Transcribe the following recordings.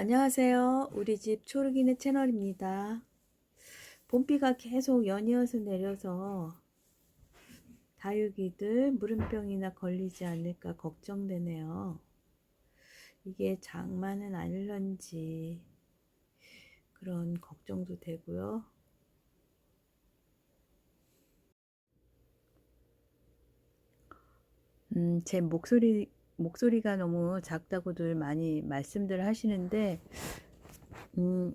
안녕하세요. 우리 집 초르기네 채널입니다. 봄비가 계속 연이어서 내려서 다육이들 물음병이나 걸리지 않을까 걱정되네요. 이게 장마는 아닐런지 그런 걱정도 되고요. 음, 제 목소리 목소리가 너무 작다고들 많이 말씀들 하시는데, 음,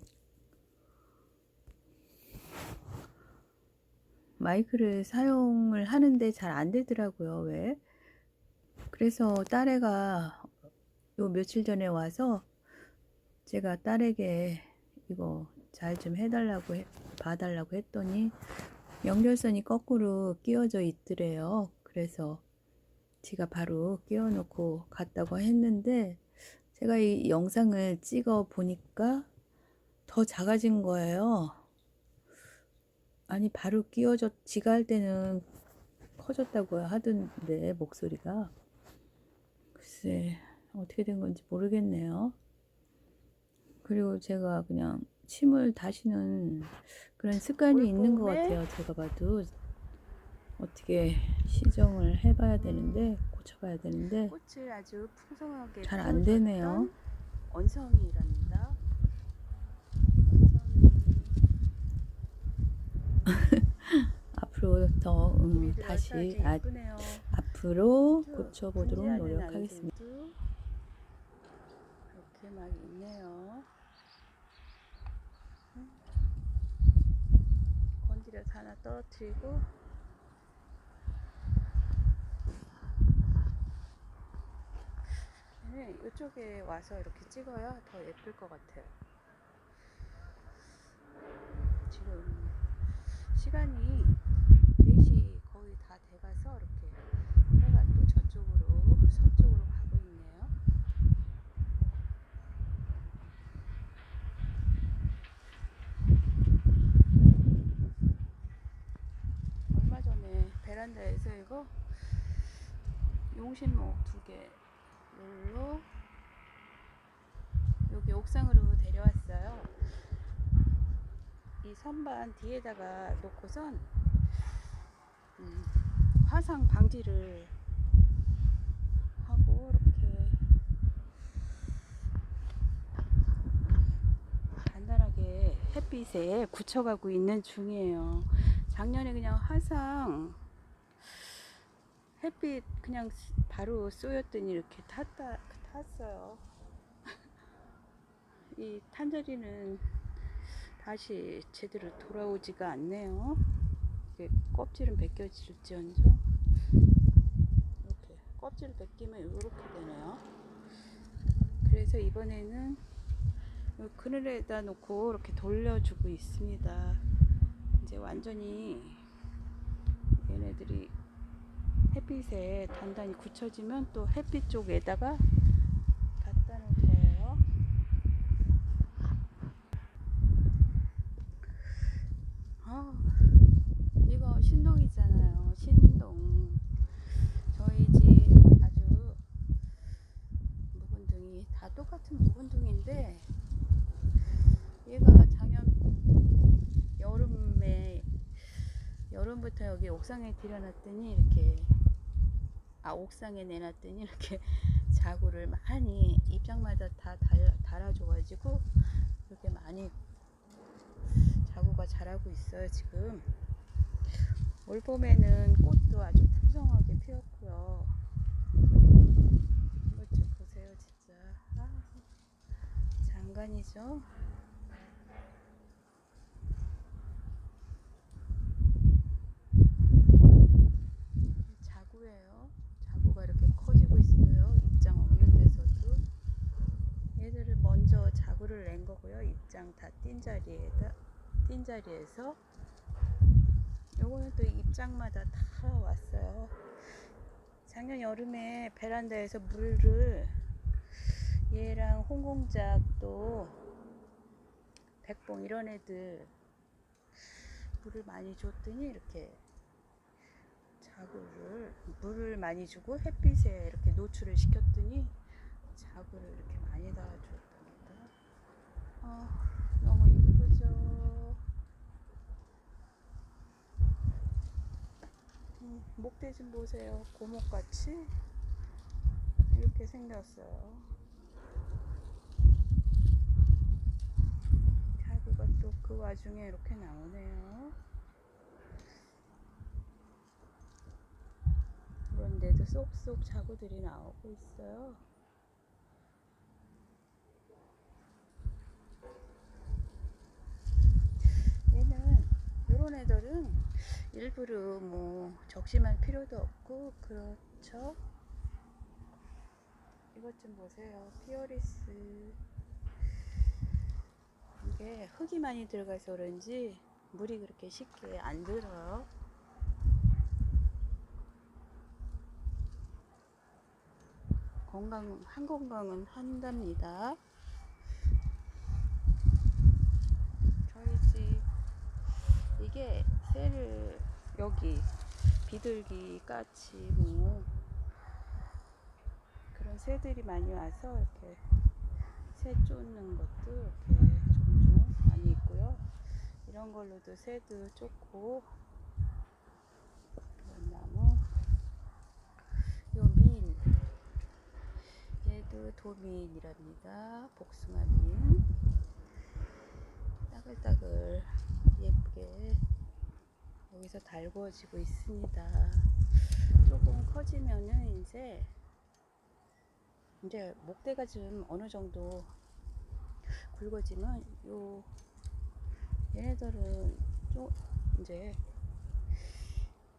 마이크를 사용을 하는데 잘 안 되더라고요. 왜? 그래서 딸애가 요 며칠 전에 와서 제가 딸에게 이거 잘 좀 해달라고 해, 봐달라고 했더니 연결선이 거꾸로 끼워져 있더래요. 그래서 지가 바로 끼워놓고 갔다고 했는데 제가 이 영상을 찍어 보니까 더 작아진 거예요. 아니 바로 끼워져 지가 할 때는 커졌다고 하던데 목소리가 글쎄 어떻게 된 건지 모르겠네요. 그리고 제가 그냥 침을 다시는 그런 습관이 있는 것 같아요. 제가 봐도 어떻게 시정을 해봐야 되는데 고쳐봐야 되는데 꽃을 아주 풍성하게 잘 안 되네요. 원성이랍니다. 앞으로 더 음, 다시 아. 앞으로 고쳐보도록 노력하겠습니다. 이렇게 막 있네요. 음. 건드려서 하나 떨어뜨리고 네, 이쪽에 와서 이렇게 찍어야 더 예쁠 것 같아요. 지금 시간이 4시 거의 다 돼가서 이렇게 해가 또 저쪽으로 서쪽으로 가고 있네요. 얼마 전에 베란다에서 이거 용신목 두개 로 여기 옥상으로 데려왔어요. 이 선반 뒤에다가 놓고선 음, 화상 방지를 하고 이렇게 간단하게 햇빛에 굳혀가고 있는 중이에요. 작년에 그냥 화상 햇빛 그냥 바로 쏘였더니 이렇게 탔다 탔어요. 이 탄저리는 다시 제대로 돌아오지가 않네요. 이게 껍질은 벗겨질지언정 이렇게 껍질을 벗기면 이렇게 되네요. 그래서 이번에는 요 그늘에다 놓고 이렇게 돌려주고 있습니다. 이제 완전히 얘네들이 햇빛에 단단히 굳혀지면 또 햇빛 쪽에다가 갖다 놓을 거예요. 아, 이거 신동이잖아요. 신동. 저희 집 아주 묵은둥이 다 똑같은 묵은둥인데 얘가 작년 여름에 여름부터 여기 옥상에 들여놨더니 이렇게 아 옥상에 내놨더니 이렇게 자구를 많이 입장마다 다 달, 달아 줘 가지고 이렇게 많이 자구가 자라고 있어요 지금. 올 봄에는 꽃도 아주 풍성하게 피었고요. 이것 좀 보세요 진짜. 아, 장관이죠 자구예요 자구가 이렇게 커지고 있어요 입장 없는 데서도 얘들을 먼저 거고요 입장 다 띈 자리에다 띈 자리에서 요거는 또 입장마다 다 왔어요. 작년 여름에 베란다에서 물을 얘랑 홍공작 또 백봉 이런 애들 물을 많이 줬더니 이렇게 자구를 물을 많이 주고 햇빛에 이렇게 노출을 시켰더니 자구를 이렇게 많이 달아주었답니다. 아, 너무 이쁘죠. 음, 목대 좀 보세요. 고목같이 이렇게 생겼어요. 자구가 또 그 와중에 이렇게 나오네요. 그런데도 쏙쏙 자구들이 나오고 있어요. 얘는 요런 애들은 일부러 뭐 적심할 필요도 없고 그렇죠. 이것 좀 보세요. 피어리스 이게 흙이 많이 들어가서 그런지 물이 그렇게 쉽게 안 들어요. 건강 한 건강은 한답니다. 저희 집 이게 여기 비둘기 까치 뭐 그런 새들이 많이 와서 이렇게 새 쫓는 것도 이렇게 종종 많이 있고요. 이런 걸로도 새도 쫓고 이런 나무 요민 얘도 도민이랍니다. 복숭아민 따글따글 예쁘게 여기서 달구어지고 있습니다. 조금 커지면은 이제 이제 목대가 좀 어느 정도 굵어지면 요 얘네들은 좀 이제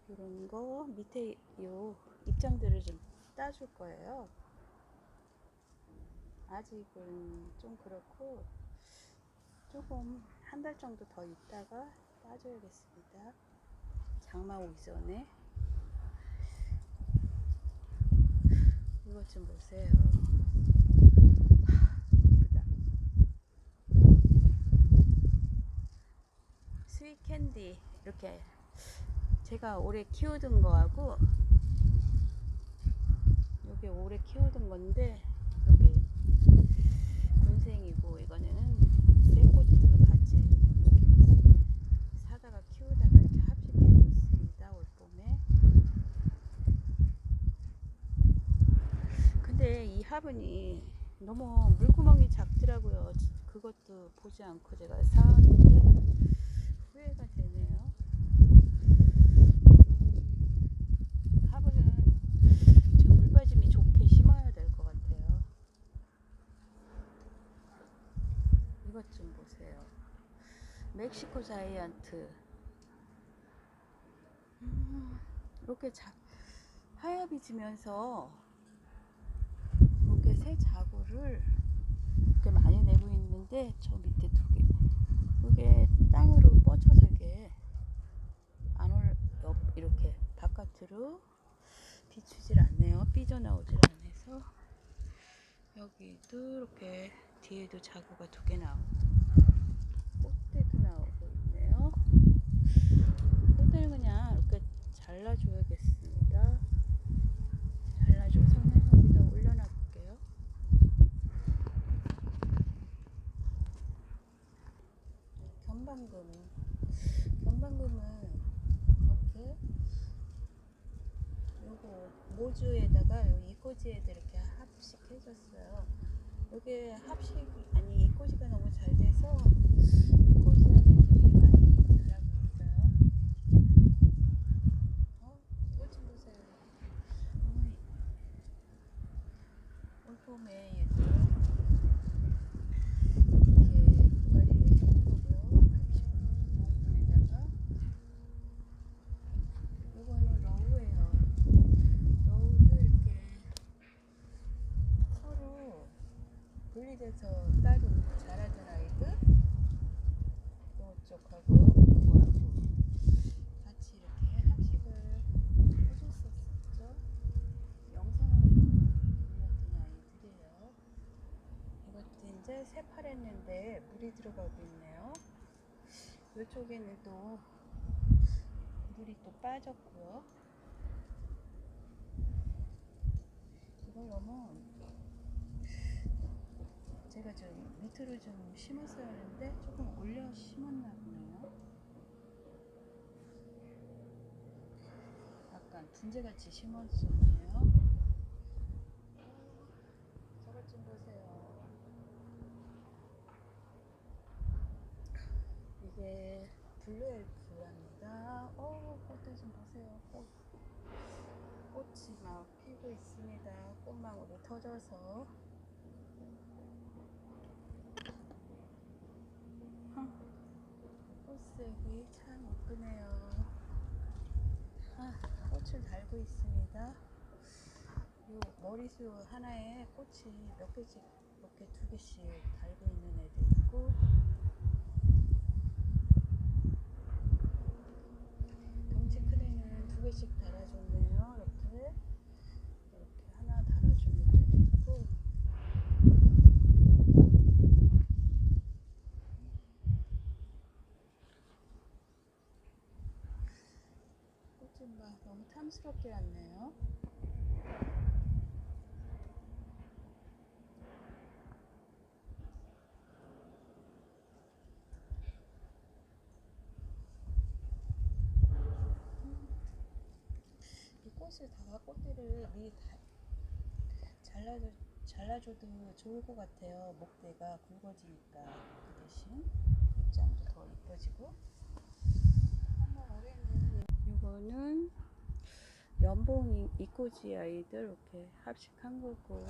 이런 거 밑에 요 입장들을 좀 따줄 거예요. 아직은 좀 그렇고 조금 한 달 정도 더 있다가 따줘야겠습니다. 장마 오기 전에 이것 좀 보세요. 스윗 캔디. 이렇게 제가 올해 키우던 거하고 요게 올해 키우던 건데 요게 군생이고 이거는 쇠꽃도 같이 이렇게 사다가 키우다가 이렇게 합식해 줬습니다 올 봄에 근데 이 화분이 너무 물구멍이 작더라고요 그것도 보지 않고 제가 사왔는데 후회가 되네요 음, 화분은 좀 물빠짐이 좋게 심어야 될 것 같아요 이것 좀 보세요. 멕시코 자이언트. 음, 이렇게 자, 하얗이 지면서 새 자구를 이렇게 많이 내고 있는데 저 밑에 두 개. 그게 땅으로 뻗쳐서 이렇게 안 올, 옆, 이렇게 바깥으로 비추질 않네요. 삐져나오질 않아서. 여기도 이렇게 뒤에도 자구가 두 개 나오고 꽃대도 나오고 있네요. 꽃대를 그냥 이렇게 잘라줘야겠습니다. 잘라줘서는 여기다 올려놔볼게요. 견방금. 견방금은 이렇게 요거 모주에다가 요 이꼬지에다 이렇게 합식해줬어요. 여기 합식 아니 이꼬지가 너무 잘 돼서 이꼬지 하늘들이 많이 자라고 있어요. 어? 이것 좀 보세요. 올 봄에 얘도 이렇게 관리를 해보고요. 합식에다가 이거는 러우예요. 러우도 이렇게 서로 분리돼서 따로 자라던 아이들 이쪽하고 이거하고 같이 이렇게 합식을 해줬었죠. 영상으로 올렸던 아이들이에요. 이것도 이제 새파랬는데 물이 들어가고 있네요. 이쪽에는 또 물이 또 빠졌고요. 이걸 너무 제가 좀 밑으로 좀 심었어야 하는데 조금 올려 심었나 보네요. 약간 분재같이 심었었네요. 저것 좀 보세요. 이게 블루엘프랍니다. 어, 꽃들 좀 보세요. 꽃. 꽃이 막 피고 있습니다. 꽃망울이 터져서. 꽃색이 참 예쁘네요. 아, 꽃을 달고 있습니다. 요 머리수 하나에 꽃이 몇 개씩, 이렇게 두 개씩 달고 있는 애도 있고, 덩치 큰 애는 두 개씩 달아줬네요. 이렇게. 이렇게 하나 달아주는 애도 있고, 꽃 좀 봐. 너무 탐스럽게 왔네요. 이 꽃을 다 꽃들을 미리 다 잘라줘, 잘라줘도 좋을 것 같아요. 목대가 굵어지니까 그 대신 입장도 더 이뻐지고. 이거는 연봉 이꼬지 아이들 이렇게 합식한 거고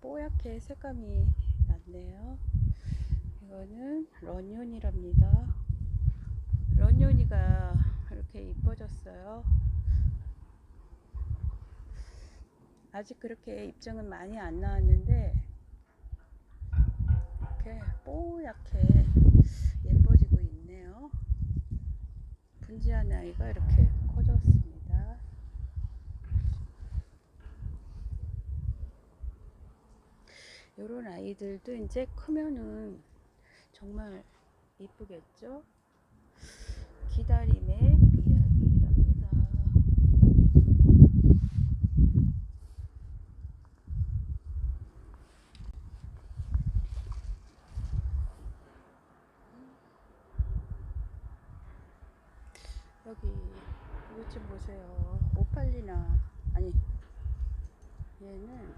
뽀얗게 색감이 났네요. 이거는 런윤이랍니다. 런윤이가 이렇게 이뻐졌어요. 아직 그렇게 입장은 많이 안 나왔는데 이렇게 뽀얗게 예뻐지고 있네요. 분지한 아이가 이렇게 커졌습니다. 이런 아이들도 이제 크면은 정말 이쁘겠죠? 기다림의 이야기랍니다. 여기 이것 좀 보세요. 오팔리나 아니 얘는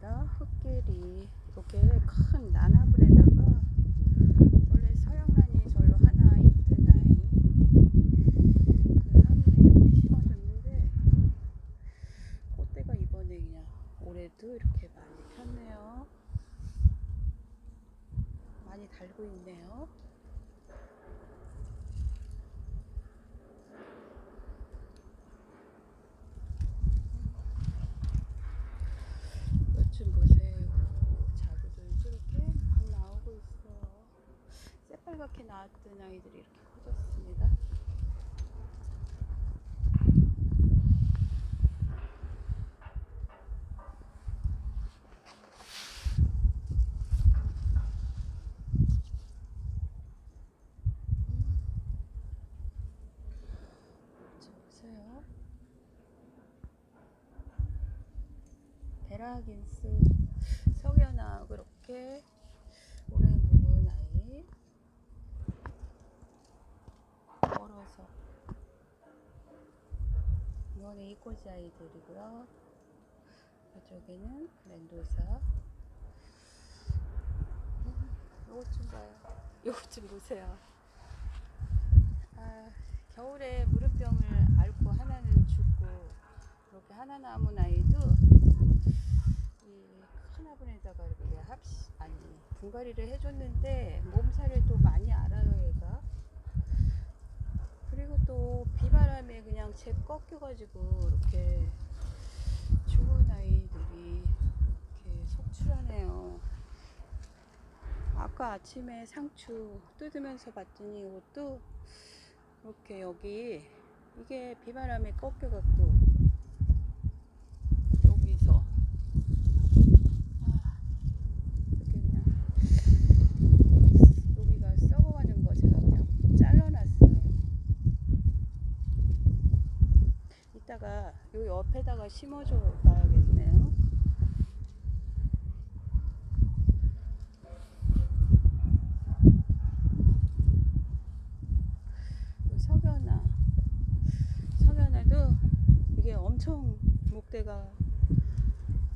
흑길이랍니다. 흑길이 이렇게 큰 나나분에다가 원래 서양란이 절로 하나 있던 아이 그 한분에 이렇게 심어줬는데 꽃대가 이번에 그냥 올해도 이렇게 많이 폈네요. 많이 달고 있네요. 이것 좀 보세요. 자구들 저렇게 막 나오고 있어요. 새 빨갛게 나왔던 아이들이 이렇게 커졌습니다. 좀 보세요. 베라긴스 석연아 그렇게 오래 묵은 아이 멀어서 이거는 이꼬지 아이들이고요. 이쪽에는 멘도사. 음, 요것 좀 봐요. 요것 좀 보세요. 아, 겨울에 무릎병을 앓고 하나는 죽고 이렇게 하나 남은 아이도 이 큰아분에다가 이렇게 합시 아니 분갈이를 해줬는데 몸살을 또 많이 알아요 얘가 또 비바람에 그냥 재 꺾여가지고 이렇게 죽은 아이들이 이렇게 속출하네요. 아까 아침에 상추 뜯으면서 봤더니 이것도 이렇게 여기 이게 비바람에 꺾여갖고 여기서 아, 이렇게 그냥 여기가 썩어가는 거 제가 그냥 잘라놨어요. 이따가 요 옆에다가 심어줘 봐야겠네요. 엄청 목대가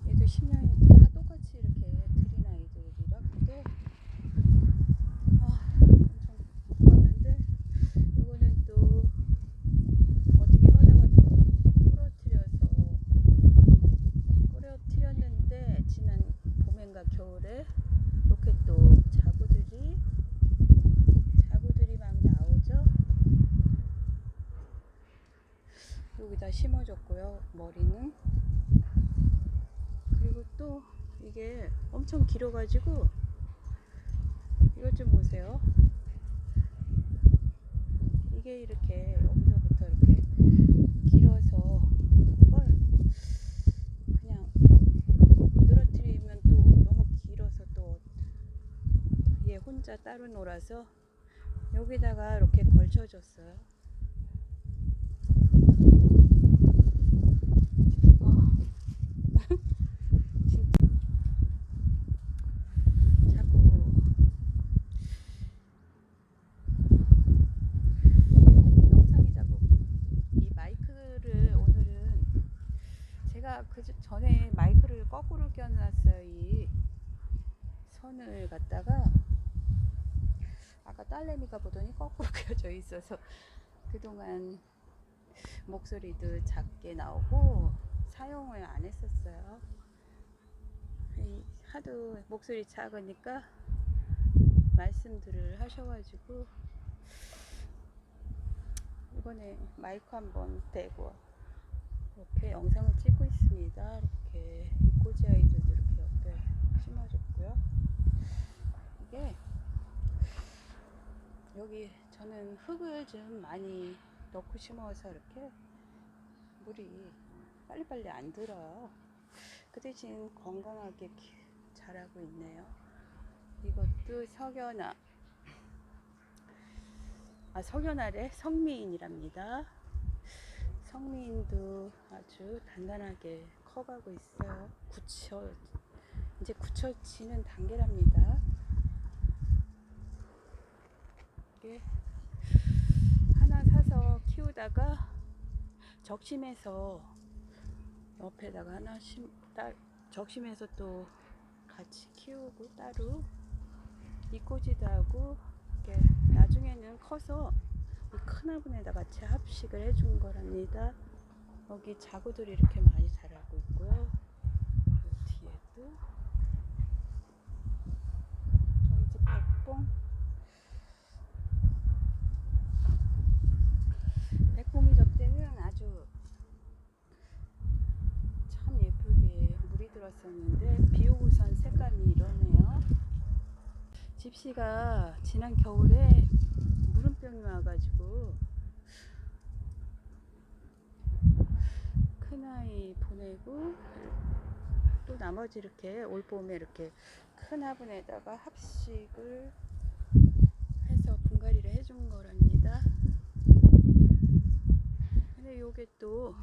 얘도 10년이 다 똑같이 이렇게 들인 아이들이라 근데 아 엄청 컸는데 요거는 또 어떻게 하다가 또 부러뜨려서 부러뜨렸는데 지난 봄엔가 겨울에 이렇게 또 자구들이 자구들이 막 나오죠. 여기다 머리는 그리고 또 이게 엄청 길어가지고 이것 좀 보세요. 이게 이렇게 여기서부터 이렇게 길어서 이걸 그냥 늘어뜨리면 또 너무 길어서 또 얘 혼자 따로 놀아서 여기다가 이렇게 걸쳐줬어요. 진짜 자꾸 영상이 자꾸 이 마이크를 오늘은 제가 그 전에 마이크를 거꾸로 껴놨어요 이 선을 갖다가 아까 딸내미가 보더니 거꾸로 껴져 있어서 그동안 목소리도 작게 나오고 사용을 안 했었어요. 이 하도 목소리 작으니까 말씀들을 하셔가지고 이번에 마이크 한번 대고 이렇게 영상을 찍고 있습니다. 이렇게 이꼬지 아이들도 이렇게 옆에 심어줬고 요. 이게 여기 저는 흙을 좀 많이 넣고 심어서 이렇게 물이 빨리빨리 안 들어요. 그 대신 건강하게 키- 자라고 있네요. 이것도 석연아. 아, 석연아래 성미인이랍니다. 성미인도 아주 단단하게 커가고 있어요. 굳혀, 이제 굳혀지는 단계랍니다. 이게 하나 사서 키우다가 적심해서 옆에다가 하나 심, 따, 적심해서 또 같이 키우고 따로 이꼬지도 하고 이렇게 나중에는 커서 이큰 화분에다 같이 합식을 해준 거랍니다. 여기 자구들이 이렇게 많이 자라고 있고요. 요 뒤에도 저희 집 백봉 백봉이 접대는 아주 참 예쁘게 물이 들었었는데 비 오고선 색감이 이러네요. 집시가 지난 겨울에 무름병이 와가지고 큰 아이 보내고 또 나머지 이렇게 올 봄에 이렇게 큰 화분에다가 합식을 해서 분갈이를 해준 거랍니다. 근데 요게 또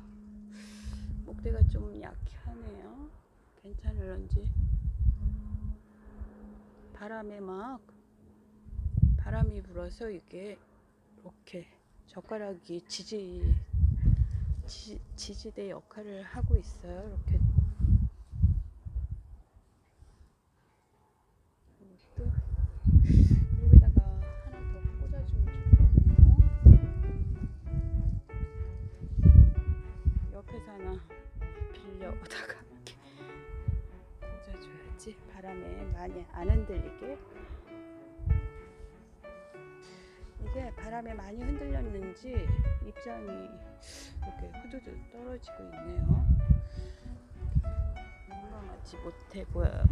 목대가 좀 약하네요. 괜찮을런지. 바람에 막 바람이 불어서 이게 이렇게 젓가락이 지지 지, 지지대 역할을 하고 있어요. 이렇게 하나 빌려다가 이렇게 꽂아줘야지 바람에 많이 안 흔들리게. 이게 바람에 많이 흔들렸는지 입장이 이렇게 후두두 떨어지고 있네요. 건강하지 못해 보여요